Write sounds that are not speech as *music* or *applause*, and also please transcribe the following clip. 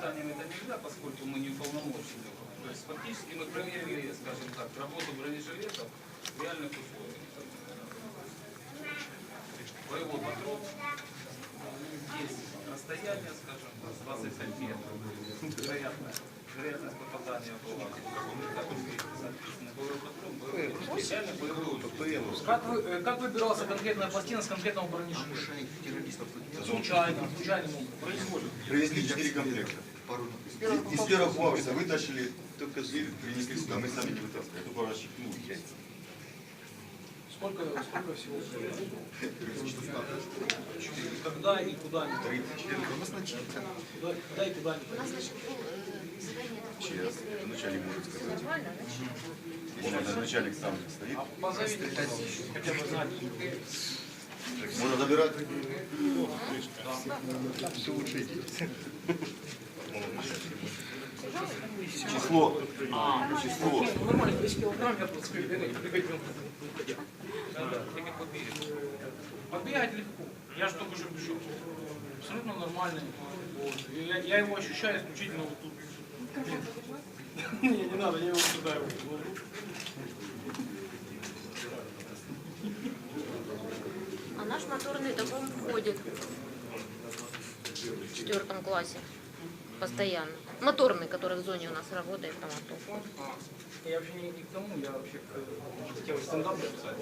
испытанием это нельзя, поскольку мы не уполномочены. То есть фактически мы проверили, скажем так, работу бронежилетов в реальных условиях. Боевой патрон, есть расстояние, скажем, 25 метров. Вероятно, вероятность попадания была в каком-то соответственно, боевой патрон, боевой патрон. Как, вы, э, как выбирался конкретная пластина с конкретного бронежилета? Случайно, случайным образом. Привезли 4 комплекта. И- Из первого плавца вытащили только дверь, принесли сюда. Мы сами не вытаскивали, только расщепнули. Сколько, сколько всего? Когда и куда они? 34 Куда, когда и куда они? У нас, значит, э. Сейчас Если начальник может сказать. нормально, значит, Если начальник сам стоит, А позовите, хотя бы знать. можно забирать. *laughs* Число. Число. Нормально, 10 килограмм я побили. Побегать легко. Я же только что бежал. Абсолютно нормальный. Я, я его ощущаю исключительно вот тут. Не, не надо, я его сюда его. А наш моторный дом входит в четвертом классе. Постоянно. Моторный, который в зоне у нас работает по. Я вообще не, к тому, я вообще хотел стендап записать.